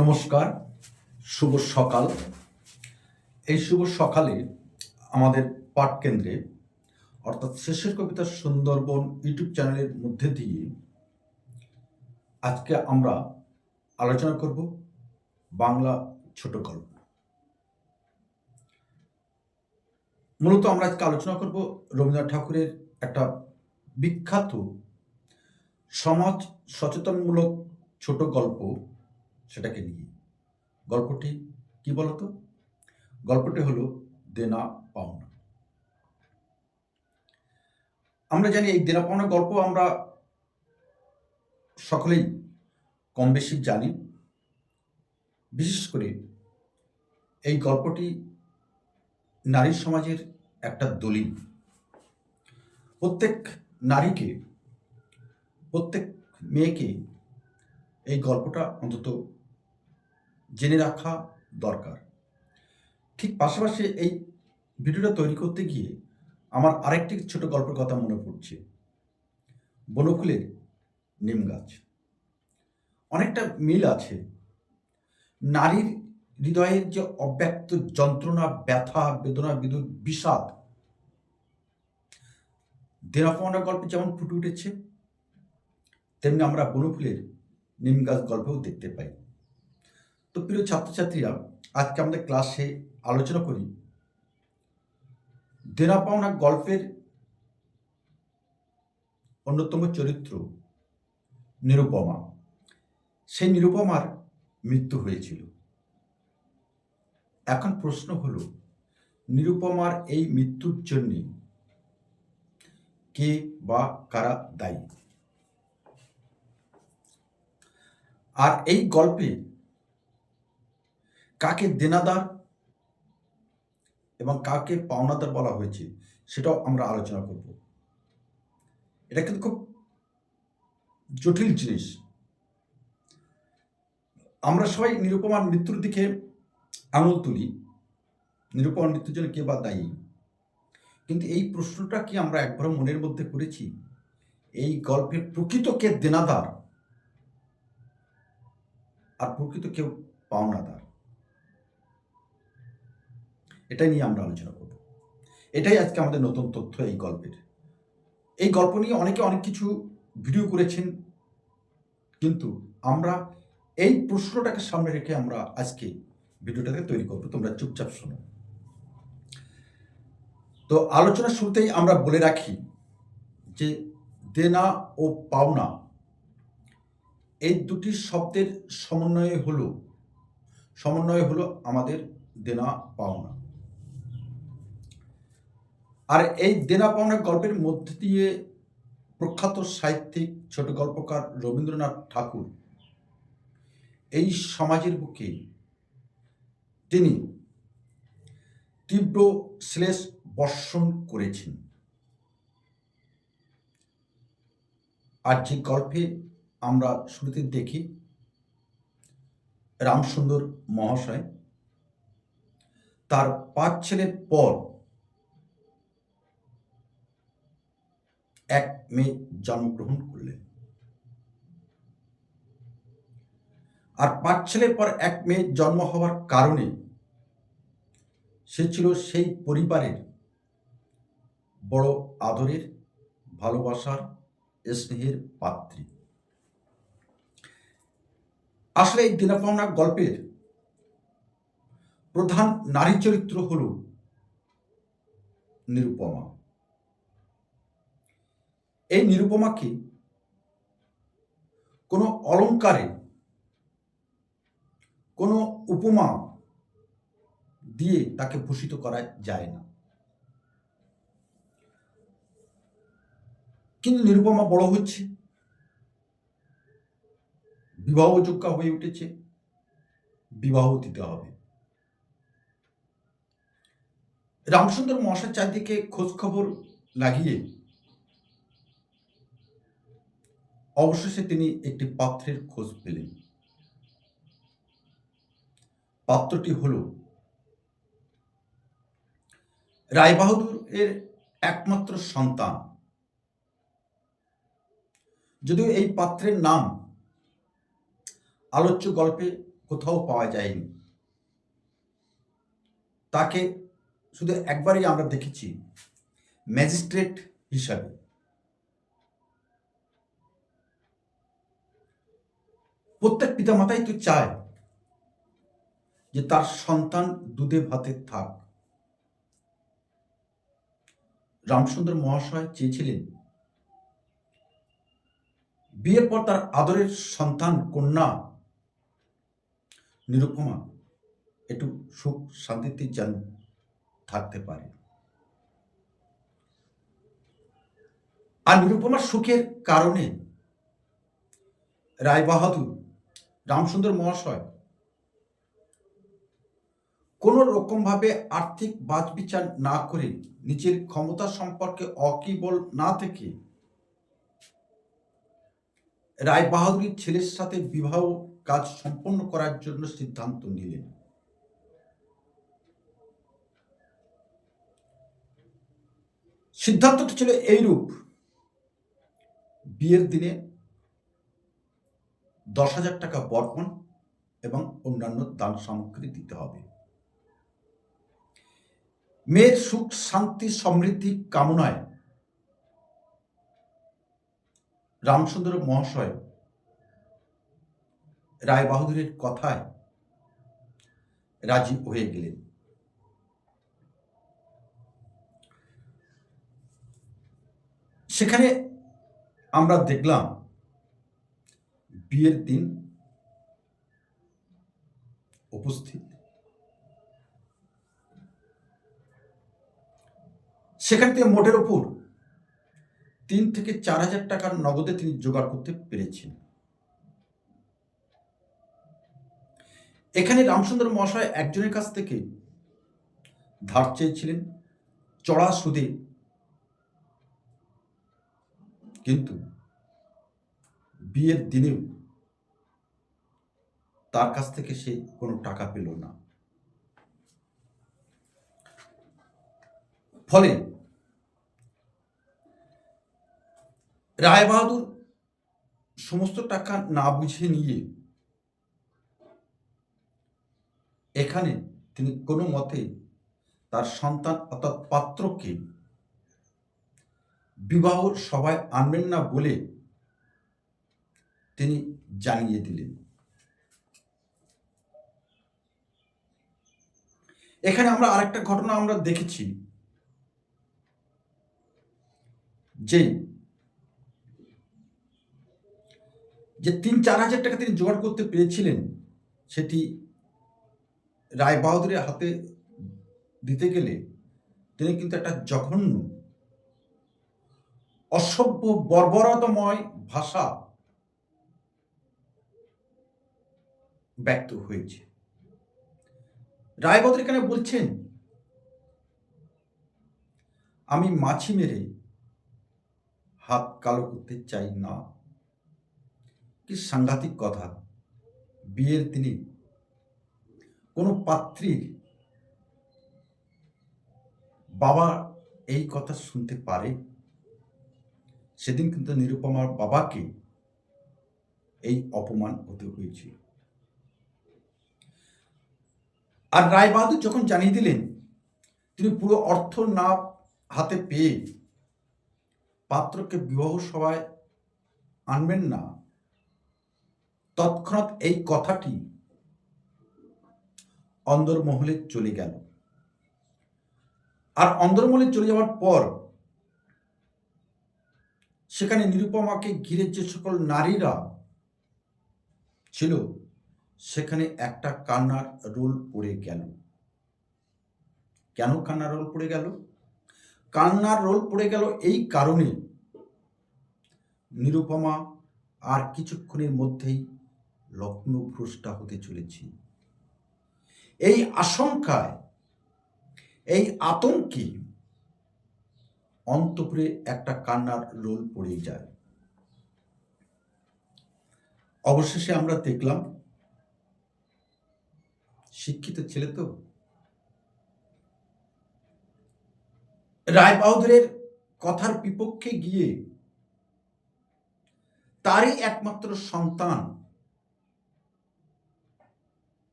নমস্কার, শুভ সকাল। এই শুভ সকালে আমাদের পাঠ কেন্দ্রে অর্থাৎ শেষের কবিতার সুন্দরবন ইউটিউব চ্যানেলের মধ্যে দিয়ে আজকে আমরা আলোচনা করব বাংলা ছোট গল্প। মূলত আমরা আজকে আলোচনা করব রবীন্দ্রনাথ ঠাকুরের একটা বিখ্যাত সমাজ সচেতনমূলক ছোট গল্প সেটাকে নিয়ে। গল্পটি কি বলতো? গল্পটি হলো দেনা পাওনা। আমরা জানি এই দেনা পাওনা গল্প আমরা সকলেই কম বেশি জানি। বিশেষ করে এই গল্পটি নারী সমাজের একটা দলিল। প্রত্যেক নারীকে, প্রত্যেক মেয়েকে এই গল্পটা অন্তত জেনে রাখা দরকার। ঠিক পাশাপাশি এই ভিডিওটা তৈরি করতে গিয়ে আমার আরেকটি ছোট গল্পের কথা মনে পড়ছে। বনফুলের নিম গাছ। অনেকটা মিল আছে। নারীর হৃদয়ের যে অব্যক্ত যন্ত্রণা, ব্যথা, বেদনা বিদুর বিষাদ দেনাপাওনা গল্পে যেমন ফুটে উঠেছে, তেমনি আমরা বনফুলের নিম গাছ গল্পেও দেখতে পাই। তো প্রিয় ছাত্রছাত্রীরা, আজকে আমাদের ক্লাসে আলোচনা করি দেনা পাওনা গল্পের অন্যতম চরিত্র নিরুপমা। সেই নিরুপমার মৃত্যু হয়েছিল। এখন প্রশ্ন হল, নিরুপমার এই মৃত্যুর জন্যে কে বা কারা দায়ী? আর এই গল্পে কাকে দেনাদার এবং কাকে পাওনাদার বলা হয়েছে, সেটাও আমরা আলোচনা করব। এটা কিন্তু খুব জটিল জিনিস। আমরা সবাই নিরুপমার মৃত্যুর দিকে আঙুল তুলি। নিরুপমার মৃত্যুর জন্য কে বা দায়ী? কিন্তু এই প্রশ্নটা কি আমরা একবার মনের মধ্যে করেছি? এই গল্পের প্রকৃত কে দেনাদার আর প্রকৃত কেউ পাওনাদার? এটাই নিয়ে আমরা আলোচনা করব। এটাই আজকে আমাদের নতুন তথ্য এই গল্পের। এই গল্প নিয়ে অনেকে অনেক কিছু ভিডিও করেছেন, কিন্তু আমরা এই প্রশ্নটাকে সামনে রেখে আমরা আজকে ভিডিওটাকে তৈরি করব। তোমরা চুপচাপ শোনো। তো আলোচনা শুরুতেই আমরা বলে রাখি যে দেনা ও পাওনা এই দুটি শব্দের সমন্বয় হলো সমন্বয় হলো আমাদের দেনা পাওনা। আর এই দেনা পাওনা গল্পের মধ্যে দিয়ে প্রখ্যাত সাহিত্যিক, ছোট গল্পকার রবীন্দ্রনাথ ঠাকুর এই সমাজের বুকে তিনি তীব্র শ্লেষ বর্ষণ করেছেন। আর যে গল্পে আমরা শুরুতে দেখি, রামসুন্দর মহাশয় তার পাঁচ ছেলের পর এক মেয়ে জন্মগ্রহণ করলেন। আর পাঁচ ছেলের পর এক মেয়ে জন্ম হওয়ার কারণে সে ছিল সেই পরিবারের বড় আদরের, ভালোবাসার, স্নেহের পাত্রী। আসলে এই দিনাপাওনা গল্পের প্রধান নারী চরিত্র হল নিরুপমা। এই নিরুপমাকে কোনো অলঙ্কারে? কোনো উপমা দিয়ে তাকে ভূষিত করা যায় না। কিন্তু নিরুপমা বড় হচ্ছে। বিবাহযোগ্য হয়ে উঠেছে। বিবাহ দিতে হবে। রামসুন্দর মশার চারদিকে খোঁজখবর লাগিয়ে অবশেষে তিনি একটি পাত্রের খোঁজ পেলেন। পাত্রটি হল রায়বাহাদুর এর একমাত্র সন্তান। যদিও এই পাত্রের নাম আলোচ্য গল্পে কোথাও পাওয়া যায়নি। তাকে শুধু একবারই আমরা দেখেছি, ম্যাজিস্ট্রেট হিসাবে। প্রত্যেক পিতামাতাই তো চায় যে তার সন্তান দুধে ভাতে থাক। রামচন্দ্র মহাশয় চেয়েছিলেন, বিয়ের পর তার আদরের সন্তান কন্যা নিরুপমা একটু সুখ শান্তিতে যেন থাকতে পারে। আর নিরুপমার সুখের কারণে রায় বাহাদুর রামসুন্দর মহাশয় কোন রকমভাবে আর্থিক বাজবিচার না করে নিজের ক্ষমতা সম্পর্কে অকিবল না থেকে রায় বাহাদুরের ছেলের সাথে বিবাহ কাজ সম্পন্ন করার জন্য সিদ্ধান্ত নিলেন। সিদ্ধান্তটি ছিল এইরূপ। বিয়ের দিনে দশ হাজার টাকা বর্পণ এবং অন্যান্য দান সামগ্রী দিতে হবে। মেয়ের সুখ, শান্তি, সমৃদ্ধি কামনায় রামচন্দ্র মহাশয় রায় বাহাদুরের কথায় রাজি হয়ে গেলেন। সেখানে আমরা দেখলাম বিয়ের দিন উপস্থিত। সেখান থেকে মোটের ওপর তিন থেকে চার হাজার টাকার নগদে তিনি জোগাড় করতে পেরেছেন। এখানে রামচন্দ্র মহাশয় একজনের কাছ থেকে ধার চেয়েছিলেন, চড়া সুদে। কিন্তু বিয়ের দিনেও তার কাছ থেকে সে কোনো টাকা পেল না। ফলে রায় বাহাদুর সমস্ত টাকা না বুঝে নিয়ে এখানে তিনি কোনো মতে তার সন্তান অর্থাৎ পাত্রকে বিবাহ সভায় আনবেন না বলে তিনি জানিয়ে দিলেন। এখানে আমরা আরেকটা ঘটনা আমরা দেখেছি। যে যে তিন চার হাজার টাকা তিনি জোগাড় করতে পেরেছিলেন, সেটি রায় বাহাদুরের হাতে দিতে গেলে তিনি কিন্তু একটা জঘন্য, অসভ্য, বর্বরতময় ভাষা ব্যক্ত হয়েছে। রায়বাদুর এখানে বলছেন, আমি মাছি মেরে হাত কালো করতে চাই না। কি সাংঘাতিক কথা। বিয়ের দিনে কোনো পাত্রীর বাবা এই কথা শুনতে পারে? সেদিন কিন্তু নিরুপমার বাবাকে এই অপমান হতে হয়েছিল। আর রায়বাহাদুর যখন জানিয়ে দিলেন, তিনি পুরো অর্থ না হাতে পেয়ে পাত্রকে বিবাহ সভায় আনবেন না, তৎক্ষণাৎ এই কথাটি অন্দরমহলে চলে গেল। আর অন্দরমহলে চলে যাওয়ার পর সেখানে নিরুপমাকে ঘিরে যে সকল নারীরা ছিল সেখানে একটা কান্নার রোল পড়ে গেল। কেন কান্নার রোল পড়ে গেল? কান্নার রোল পড়ে গেল এই কারণে নিরুপমা আর কিছুক্ষণের মধ্যেই লগ্নভ্রষ্টা হতে চলেছে। এই আশঙ্কায়, এই আতঙ্কে অন্তপুরে একটা কান্নার রোল পড়ে যায়। অবশেষে আমরা দেখলাম শিক্ষিত ছেলে তো। রায় বাহাদুরের কথার বিপক্ষে গিয়ে তারই একমাত্র সন্তান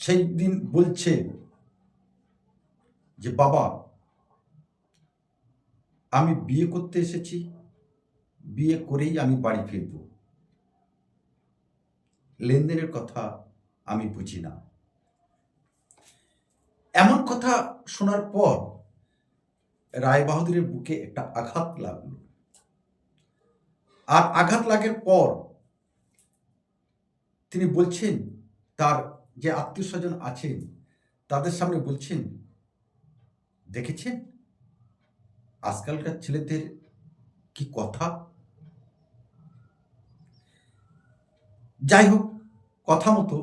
সেই দিন বলছে যে, বাবা, আমি বিয়ে করতে এসেছি। বিয়ে করেই আমি বাড়ি ফিরব। লেনদেনের কথা আমি বুঝি না। এমন কথা শোনার পর রায় বাহাদুরের বুকে একটা আঘাত লাগল। আর আঘাত লাগার পর তিনি বলছেন, তার যে আত্মীয় স্বজন আছেন, তাদের সামনে বলছেন, দেখেছেন? আজকালকার ছেলেদের কি কথা? যাই হোক, কথা মতো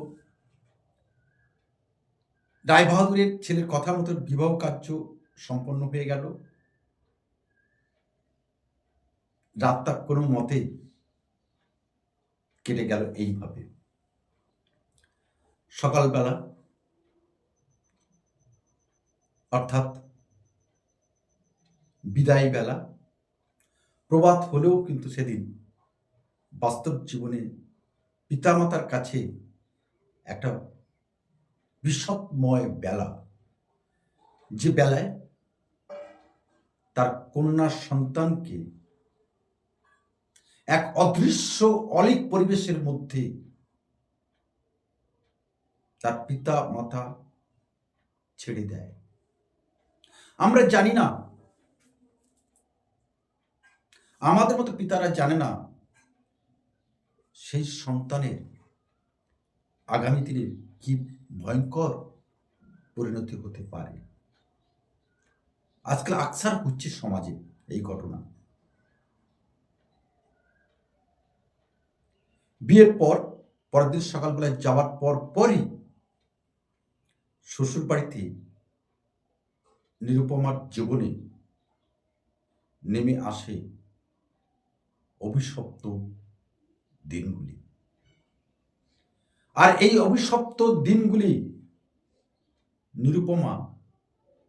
রায় বাহাদুরের ছেলের কথা মতো বিবাহ কার্য সম্পন্ন হয়ে গেল। রাতটা কোনো মতে কেটে গেল এইভাবে। সকালবেলা অর্থাৎ বিদায় বেলা প্রবাদ হলেও কিন্তু সেদিন বাস্তব জীবনে পিতামাতার কাছে একটা বিষদময় বেলা। যে বেলায় তার কন্যা সন্তানকে এক অদৃশ্য অলিক পরিবেশের মধ্যে তার পিতা, মাতা ছেড়ে দেয়। আমরা জানি না, আমাদের মতো পিতারা জানে না সেই সন্তানের আগামী দিনে কি ভয়ঙ্কর পরিণতি হতে পারে। আজকাল আকসার হচ্ছে সমাজে এই ঘটনা। বিয়ের পর, পরের দিন সকালবেলায় যাওয়ার পর পরই শ্বশুর বাড়িতে নিরুপমার জীবনে নেমে আসে অভিশপ্ত দিনগুলি। আর এই অভিশপ্ত দিনগুলি নিরুপমা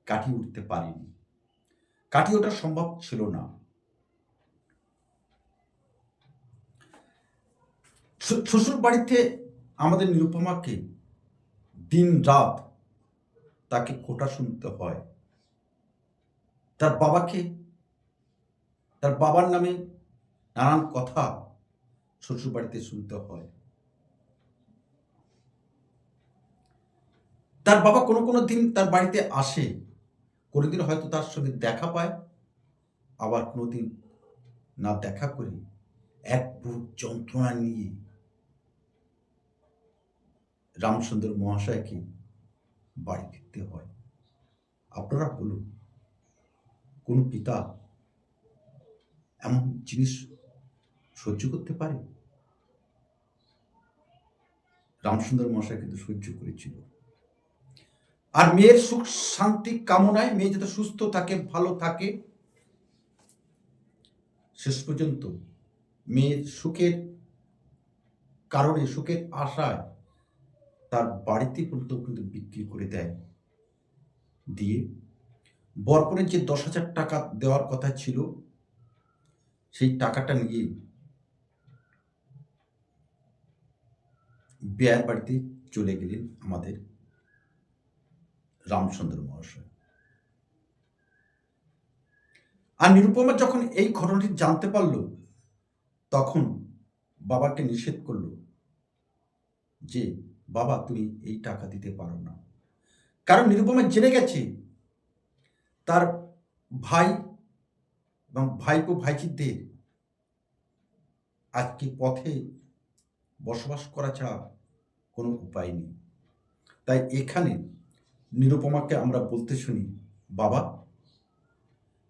কাটিয়ে উঠতে পারেনি। কাটিয়ে ওঠা সম্ভব ছিল না। শ্বশুর বাড়িতে আমাদের নিরুপমাকে দিন রাত তাকে খোটা শুনতে হয়। তার বাবাকে, তার বাবার নামে নানান কথা শ্বশুর বাড়িতে শুনতে হয়। তার বাবা কোনো কোনো দিন তার বাড়িতে আসে। কোনোদিন হয়তো তার সঙ্গে দেখা পায়। আবার কোনোদিন না দেখা করে এক বুক যন্ত্রণা নিয়ে রামচন্দ্র মহাশয়কে বাড়ি ফিরতে হয়। আপনারা বলুন, কোন পিতা এমন জিনিস সহ্য করতে পারে? রামসুন্দর মশাই কিন্তু সহ্য করেছিল। আর মেয়ের সুখ, শান্তি কামনায় মেয়ে যাতে সুস্থ থাকে, ভালো থাকে, শেষ পর্যন্ত মেয়ের সুখের কারণে, সুখের আশায় তার বাড়িতে পর্যন্ত কিন্তু বিক্রি করে দেয়। দিয়ে বরপনের যে দশ হাজার টাকা দেওয়ার কথা ছিল, সেই টাকাটা নিয়ে বিয়ের বাড়িতে চলে গেলেন আমাদের রামচন্দ্র মহাশয়। আর নিরুপমা যখন এই ঘটনাটি জানতে পারল, তখন বাবাকে নিষেধ করল যে, বাবা, তুমি এই টাকা দিতে পারো না। কারণ নিরুপমা জেনে গেছে, তার ভাই এবং ভাইপো ভাইচিদের আজকে পথে বসবাস করা ছাড়া কোনো উপায় নেই। তাই এখানে নিরুপমাকে আমরা বলতে শুনি, বাবা,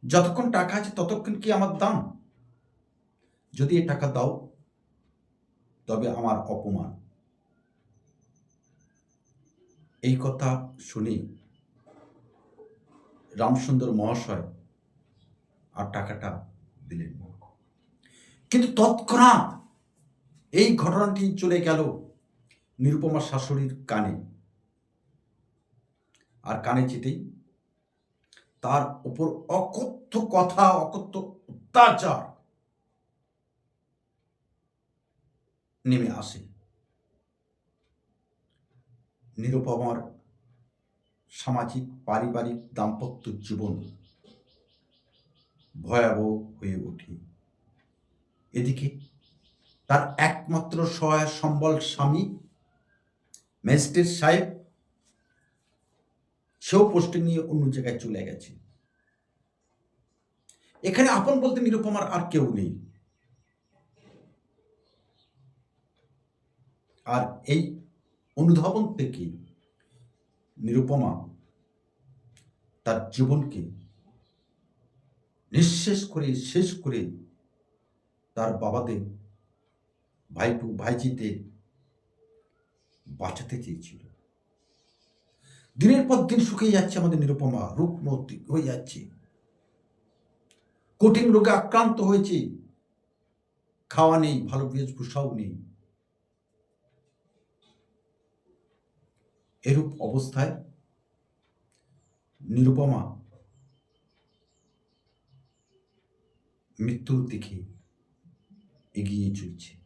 যতক্ষণ টাকা আছে ততক্ষণ কি আমার দাম? যদি এ টাকা দাও, তবে আমার অপমান। এই কথা শুনে রামসুন্দর মহাশয় আর টাকাটা দিলেন কিন্তু তৎক্ষণাৎ এই ঘটনাটি চলে গেল নিরুপমা শাশুড়ির কানে। আর কানে যেতেই তার উপর অকথ্য কথা, অকথ্য অত্যাচার নেমে আসে। নিরুপমার সামাজিক, পারিবারিক, দাম্পত্য জীবন ভয়াবহ হয়ে ওঠে। এদিকে তার একমাত্র সহায়, সম্বল স্বামী, ম্যাজিস্ট্রেট সাহেব সেও পোস্টিং নিয়ে অন্য জায়গায় চলে গেছে। এখানে আপন বলতে নিরুপমার আর কেউ নেই। আর এই অনুধাবন থেকে নিরুপমা তার জীবনকে নিঃশেষ করে, শেষ করে তার বাবাদের ভাইপু ভাইজিদের বাঁচাতে চেয়েছিল। দিনের পর দিন শুকিয়ে যাচ্ছে আমাদের নিরুপমা রূপমূর্তি হয়ে যাচ্ছে। কঠিন রোগে আক্রান্ত হয়েছে। খাওয়া নেই, ভালো বেশভূষাও নেই। এরূপ অবস্থায় নিরুপমা মৃত্যুর দিকে এগিয়ে চলছে।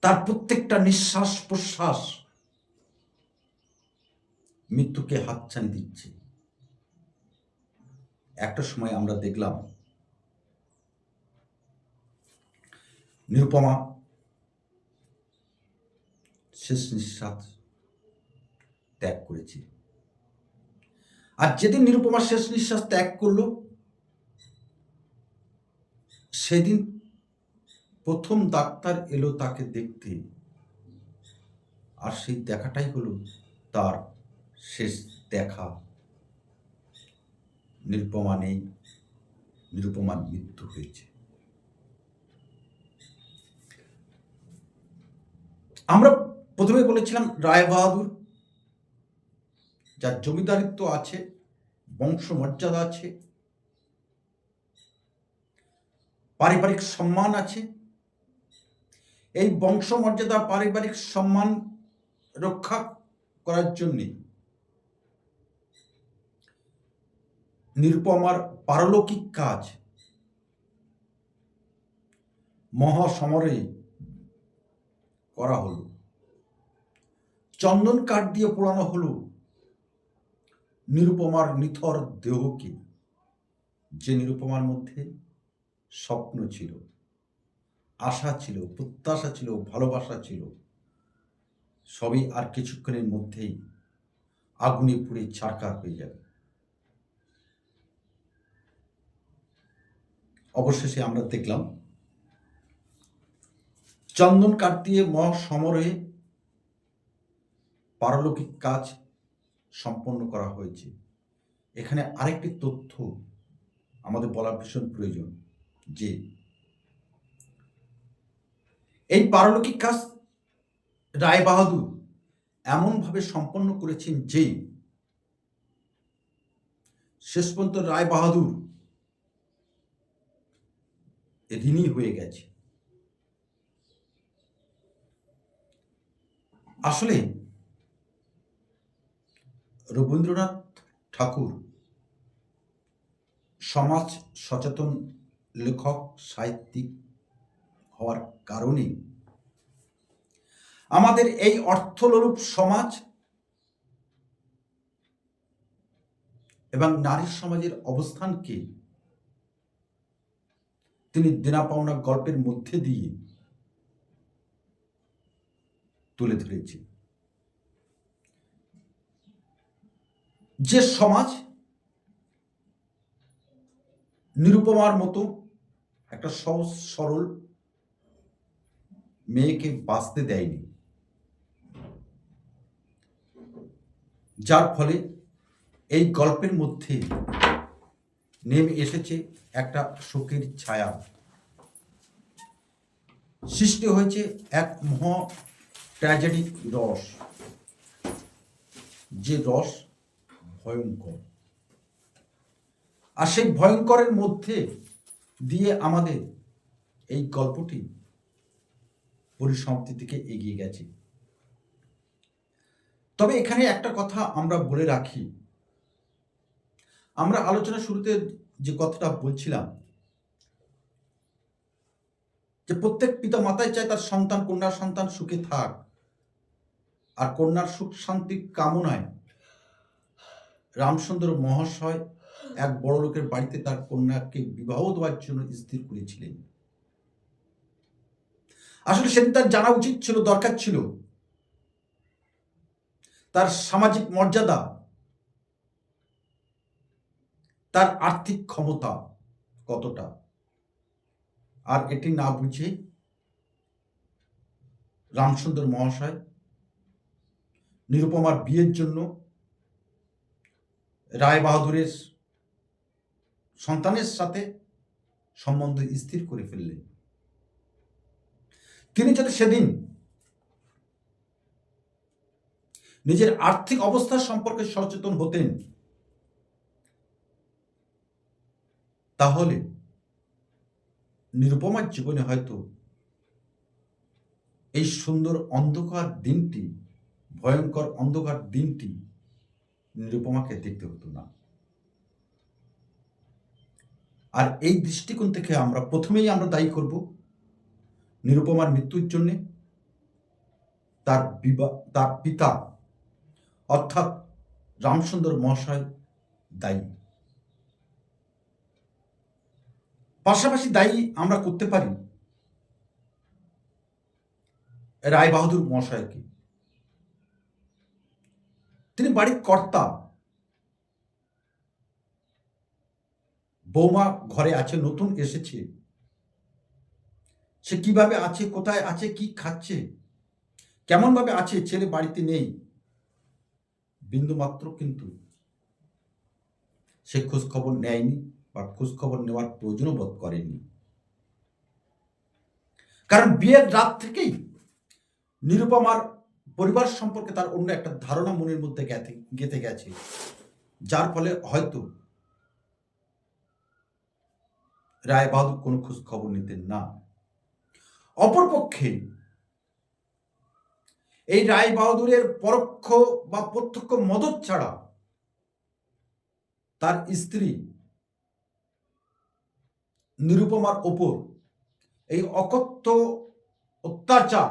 তার প্রত্যেকটা নিঃশ্বাস প্রশ্বাস মৃত্যুকে হাতছানি দিচ্ছে। একটা সময় আমরা দেখলাম, নিরুপমা শেষ নিঃশ্বাস ত্যাগ করেছে। আর যেদিন নিরুপমা শেষ নিঃশ্বাস ত্যাগ করল, সেদিন প্রথম ডাক্তার এলো তাকে দেখতে। আর সেই দেখাটাই হলো তার শেষ দেখা। নিরুপমা নেই নিরুপমার মৃত্যু হয়েছে। আমরা প্রথমে বলেছিলাম রায় বাহাদুর যার জমিদারিত্ব আছে, বংশমর্যাদা আছে, পারিবারিক সম্মান আছে, এই বংশমর্যাদা, পারিবারিক সম্মান রক্ষা করার জন্যে নিরুপমার পারলৌকিক কাজ। মহাসমরে করা হলো। চন্দন কাঠ দিয়ে পোড়ানো হলো। নিরুপমার নিথর দেহকে, যে নিরুপমার মধ্যে স্বপ্ন ছিল, আশা ছিল, প্রত্যাশা ছিল, ভালোবাসা ছিল, সবই আর কিছুক্ষণের মধ্যেই আগুনে পুড়ে ছারকার হয়ে যাবে। অবশেষে আমরা দেখলাম, চন্দন কাঠ দিয়ে মহাসমরে পারলৌকিক কাজ সম্পন্ন করা হয়েছে। এখানে আরেকটি তথ্য আমাদের বলা ভীষণ প্রয়োজন, যে এই পারলৌকিক কাজ রায় বাহাদুর এমনভাবে সম্পন্ন করেছেন যে শেষ পর্যন্ত রায় বাহাদুর ঋণী হয়ে গেছে। আসলে রবীন্দ্রনাথ ঠাকুর সমাজ সচেতন লেখক, সাহিত্যিক হওয়ার কারণে আমাদের এই অর্থলোলুপ সমাজ এবং নারী সমাজের অবস্থানকে তিনি দেনা পাওনা গল্পের মধ্যে দিয়ে তুলে ধরেছে যে সমাজ নিরুপমার মতো একটা সহজ, সরল মেয়েকে বাঁচতে দেয়নি, যার ফলে এই গল্পের মধ্যে নেমে এসেছে একটা শোকের ছায়া। সৃষ্টি হয়েছে এক মহা ট্র্যাজেডিক রস। যে রস ভয়ঙ্কর। আর সেই ভয়ঙ্করের মধ্যে দিয়ে আমাদের এই গল্পটি পরিসমাপ্তির দিকে এগিয়ে গেছে। তবে এখানে একটা কথা আমরা বলে রাখি। আমরা আলোচনা শুরুতে যে কথাটা বলছিলাম, যে প্রত্যেক পিতা মাতাই চায় তার সন্তান কন্যা সন্তান সুখে থাক। আর কন্যার সুখ শান্তি কামনায় রামচন্দ্র মহাশয় এক বড় লোকের বাড়িতে তার কন্যাকে বিবাহ দেওয়ার জন্য স্থির করেছিলেন। আসলে সেদিন তার জানা উচিত ছিল, দরকার ছিল। তার সামাজিক মর্যাদা তার আর্থিক ক্ষমতা কতটা? আর এটি না বুঝে রামচন্দ্র মহাশয় নিরুপমার বিয়ের জন্য রায় বাহাদুরের সন্তানের সাথে সম্বন্ধ স্থির করে ফেললেন। তিনি যদি সেদিন নিজের আর্থিক অবস্থা সম্পর্কে সচেতন হতেন তাহলে নিরুপমার জীবনে হয়তো এই সুন্দর অন্ধকার দিনটি, ভয়ঙ্কর অন্ধকার দিনটি নিরুপমাকে দেখতে হতো না। আর এই দৃষ্টিকোণ থেকে আমরা প্রথমেই আমরা দায়ী করব নিরুপমার মৃত্যুর জন্যে, তার বিবাহ তার পিতা, অর্থাৎ রামচন্দ্র মহাশয় দায়ী। পাশাপাশি দায়ী আমরা করতে পারি। রায় বাহাদুর মহাশয়কে। তিনি বাড়ির কর্তা। বৌমা ঘরে আছে, নতুন এসেছে। সে কীভাবে আছে, কোথায় আছে, কি খাচ্ছে কেমন ভাবে আছে, ছেলে বাড়িতে নেই। বিন্দুমাত্র কিন্তু সে খোঁজ খবর নেয়নি। বা খোঁজ খবর নেওয়ার প্রয়োজনও বোধ করেনি কারণ বিয়ের রাত থেকেই নিরুপমার পরিবার সম্পর্কে তার অন্য একটা ধারণা মনের মধ্যে গেতে গেছে। যার ফলে হয়তো রায় বাহাদুর কোনো খোঁজ খবর নিতেন না। অপরপক্ষে এই রায় বাহাদুরের পরোক্ষ বা প্রত্যক্ষ মদত ছাড়া তার স্ত্রী নিরুপমার ওপর এই অকথ্য অত্যাচার,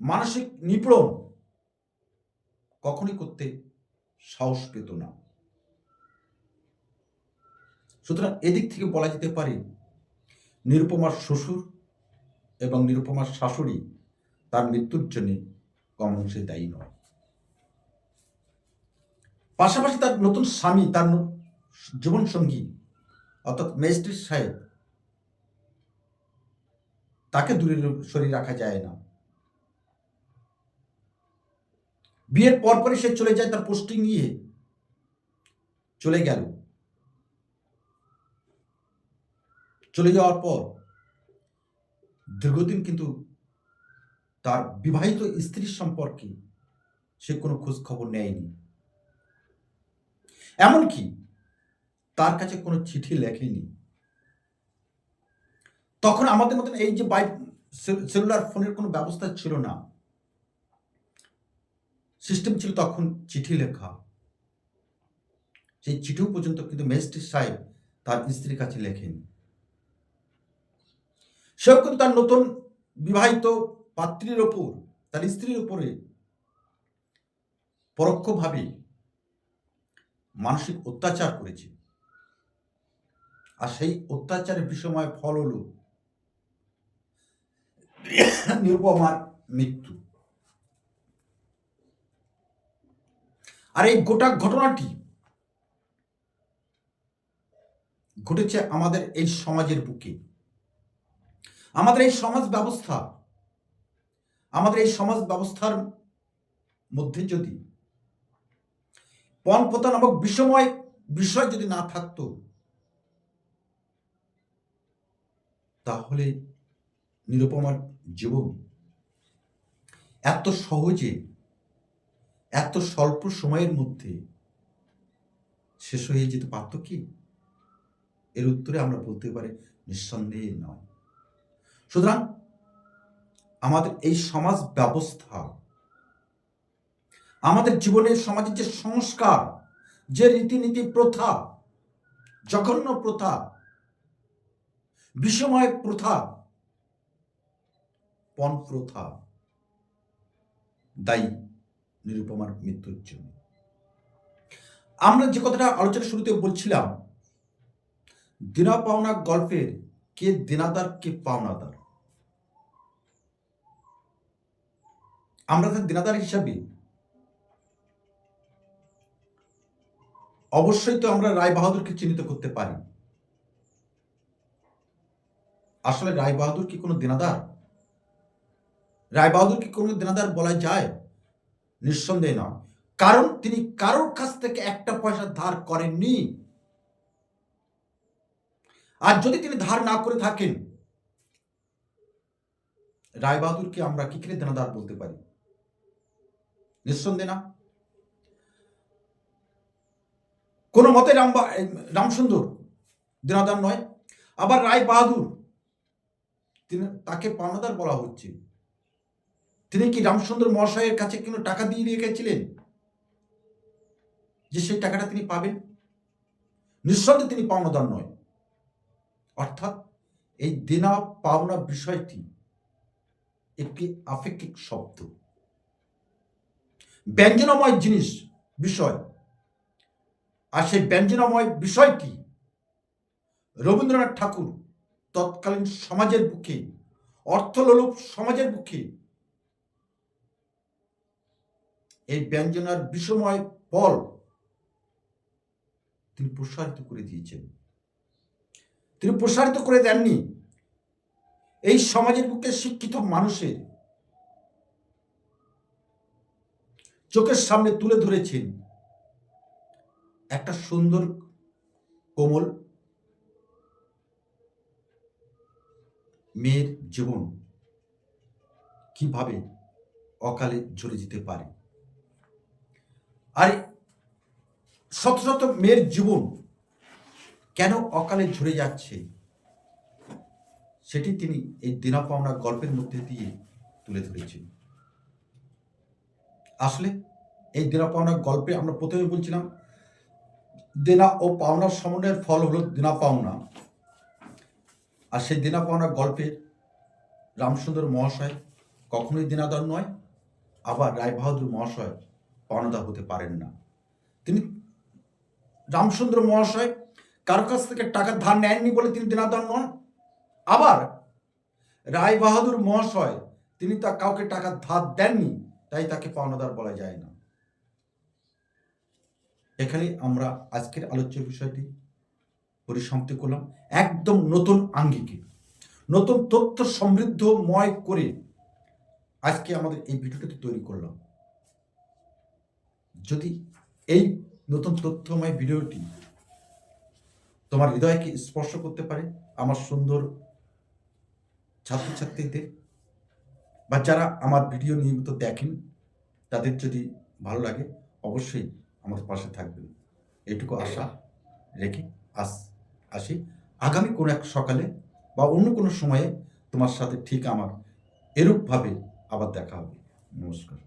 মানসিক নিপীড়ন কখনই করতে সাহস পেত না। সুতরাং এদিক থেকে বলা যেতে পারে, নিরুপমার শ্বশুর এবং নিরুপমার শাশুড়ি তার মৃত্যুর জন্য কম অংশে দায়ী নয়। পাশাপাশি তার নতুন স্বামী, তার জীবনসঙ্গী অর্থাৎ ম্যাজিস্ট্রেট সাহেব, তাকে দূরে সরিয়ে রাখা যায় না। বিয়ের পরপরই সে চলে যায় তার পোস্টিং নিয়ে। চলে গেল। চলে যাওয়ার পর দীর্ঘদিন কিন্তু তার বিবাহিত স্ত্রীর সম্পর্কে সে কোনো খোঁজ খবর নেয়নি। এমনকি তার কাছে কোনো চিঠি লেখেনি। তখন আমাদের মতন এই যে বাই সেলুলার ফোনের কোনো ব্যবস্থা ছিল না। সিস্টেম ছিল তখন চিঠি লেখা। সেই চিঠিও পর্যন্ত কিন্তু ম্যাজিস্ট্রেট সাহেব তার স্ত্রীর কাছে লেখেন। সেও কিন্তু তার নতুন বিবাহিত পাত্রীর ওপর, তার স্ত্রীর উপরে পরোক্ষভাবে মানসিক অত্যাচার করেছে। আর সেই অত্যাচারের বিষময় ফল হল নিরুপমার মৃত্যু। আর এই গোটা ঘটনাটি ঘটেছে আমাদের এই সমাজের বুকে। আমাদের এই সমাজ ব্যবস্থা, আমাদের এই সমাজ ব্যবস্থার মধ্যে যদি পণপ্রথা নামক বিষময় বিষয় যদি না থাকতো তাহলে নিরুপমার জীবন এত সহজে, এত স্বল্প সময়ের মধ্যে শেষ হয়ে যেতে পারত কি? এর উত্তরে আমরা বলতে পারি নিঃসন্দেহে নয়। সুতরাং আমাদের এই সমাজ ব্যবস্থা, আমাদের জীবনের সমাজের যে সংস্কার, যে রীতিনীতি প্রথা, জঘন্য প্রথা বিষময় প্রথা। পণ প্রথা। দায়ী, নিরুপমার মৃত্যুর জন্য। আমরা যে কথাটা আলোচনা শুরুতে বলছিলাম দিনা পাওনা গল্পের কে দিনাদার, কে পাওনাদার। আমরা তার দিনাদার হিসাবে, অবশ্যই তো আমরা রায় বাহাদুরকে চিহ্নিত করতে পারি। আসলে রায় বাহাদুর কি কোনো দিনাদার? রায় বাহাদুর কি কোনো দিনাদার বলা যায়? নিঃসন্দেহ নয়। কারণ তিনি কারোর কাছ থেকে একটা পয়সা ধার করেননি। আর যদি তিনি ধার না করে থাকেন, রায় বাহাদুরকে আমরা কি করে দেনাদার বলতে পারি? নিঃসন্দেহ না। কোনো মতে রাম রামসুন্দর দেনাদার নয়। আবার রায় বাহাদুর তিনি তাকে পাওনাদার বলা হচ্ছে। তিনি কি রামচন্দ্র মহাশয়ের কাছে কোনো টাকা দিয়ে রেখেছিলেন? যে সেই টাকাটা তিনি পাবেন? নিঃসন্দেহে তিনি পাওনাদার নয়। অর্থাৎ এই দেনা পাওনা বিষয়টি একটি আপেক্ষিক শব্দ। ব্যঞ্জনময় জিনিস, বিষয়। আর সেই ব্যঞ্জনময় বিষয়টি রবীন্দ্রনাথ ঠাকুর তৎকালীন সমাজের বুকে, অর্থলোলুপ সমাজের বুকে। এই ব্যঞ্জনার বিষময় ফল তিনি প্রসারিত করে দিয়েছেন। তিনি প্রসারিত করে দেননি। এই সমাজের বুকে শিক্ষিত মানুষের চোখের সামনে তুলে ধরেছেন একটা সুন্দর কোমল মেয়ের জীবন কীভাবে অকালে ঝরে যেতে পারে? আর, শত শত মেয়ের জীবন কেন অকালে ঝরে যাচ্ছে? সেটি তিনি এই দিনা পাওনা গল্পের মধ্যে দিয়ে তুলে ধরেছেন। আসলে এই দেনা পাওনা গল্পে আমরা প্রথমে বলছিলাম, দেনা ও পাওনার সমন্বয়ের ফল হলো দেনা পাওনা আর সেই দেনা পাওনা গল্পের রামসুন্দর মহাশয় কখনোই দিনাদার নয়, আবার রায় বাহাদুর মহাশয় পাওনাদার হতে পারেন না। তিনি রামচন্দ্র মহাশয় কারও কাছ থেকে টাকা ধার নেননি বলে তিনি দিনাদার নন, আবার রায় বাহাদুর মহাশয় তিনি তা কাউকে টাকা ধার দেননি, তাই তাকে পাওনাদার বলা যায় না। এখানে আমরা আজকের আলোচ্য বিষয়টি পরিসমাপ্তি করলাম। একদম নতুন আঙ্গিকে, নতুন তথ্য সমৃদ্ধময় করে আজকে আমাদের এই ভিডিওটি তৈরি করলাম। যদি এই নতুন তথ্যময় ভিডিওটি তোমার হৃদয়কে স্পর্শ করতে পারে, আমার সুন্দর ছাত্রছাত্রীদের বা যারা আমার ভিডিও নিয়মিত দেখেন, তাদের যদি ভালো লাগে, অবশ্যই আমাদের পাশে থাকবেন। এটুকু আশা রেখে আস আসি। আগামী কোনো এক সকালে বা অন্য কোনো সময়ে তোমার সাথে ঠিক আমার এরূপভাবে আবার দেখা হবে। নমস্কার।